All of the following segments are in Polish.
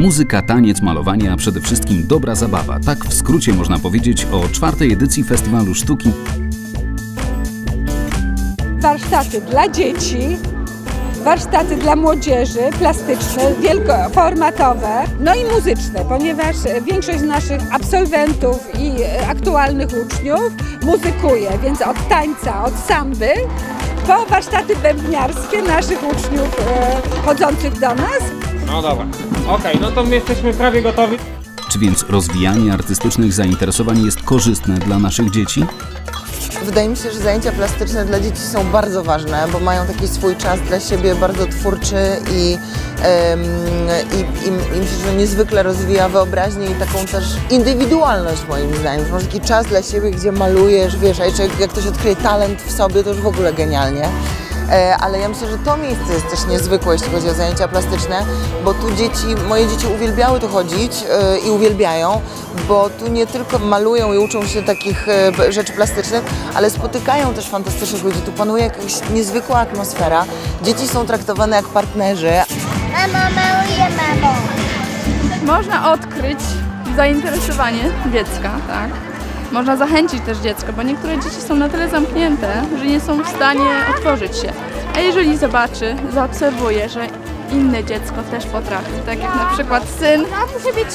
Muzyka, taniec, malowanie, a przede wszystkim dobra zabawa. Tak w skrócie można powiedzieć o czwartej edycji Festiwalu Sztuki warsztaty dla dzieci, warsztaty dla młodzieży, plastyczne, wielkoformatowe, no i muzyczne, ponieważ większość z naszych absolwentów i aktualnych uczniów muzykuje, więc od tańca, od samby po warsztaty bębniarskie naszych uczniów e, chodzących do nas. No dobra. Okej, no to my jesteśmy prawie gotowi. Czy więc rozwijanie artystycznych zainteresowań jest korzystne dla naszych dzieci? Wydaje mi się, że zajęcia plastyczne dla dzieci są bardzo ważne, bo mają taki swój czas dla siebie bardzo twórczy i, em, i, i, i myślę, że niezwykle rozwija wyobraźnię i taką też indywidualność moim zdaniem. Że masz taki czas dla siebie, gdzie malujesz, wiesz, a jeszcze jak ktoś odkryje talent w sobie, to już w ogóle genialnie. E, ale ja myślę, że to miejsce jest też niezwykłe, jeśli chodzi o zajęcia plastyczne, bo tu dzieci, moje dzieci uwielbiały tu chodzić e, i uwielbiają, bo tu nie tylko malują i uczą się takich e, rzeczy plastycznych, ale spotykają też fantastycznych ludzi. Tu panuje jakaś niezwykła atmosfera. Dzieci są traktowane jak partnerzy. Mamo, maluję, mamo. Można odkryć zainteresowanie dziecka, tak. Można zachęcić też dziecko, bo niektóre dzieci są na tyle zamknięte, że nie są w stanie otworzyć się. A jeżeli zobaczy, zaobserwuje, że inne dziecko też potrafi, tak jak na przykład syn,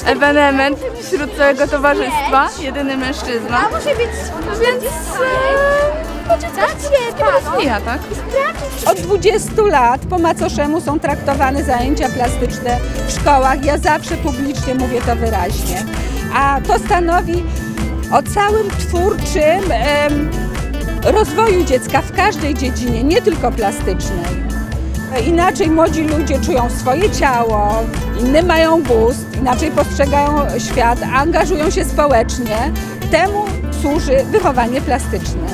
ewenement wśród całego towarzystwa, jedyny mężczyzna, no więc e, to dziecko się rozwija, tak? Od 20 lat po macoszemu są traktowane zajęcia plastyczne w szkołach. Ja zawsze publicznie mówię to wyraźnie. A to stanowi o całym twórczym rozwoju dziecka w każdej dziedzinie, nie tylko plastycznej. Inaczej młodzi ludzie czują swoje ciało, inne mają gust, inaczej postrzegają świat, angażują się społecznie. Temu służy wychowanie plastyczne.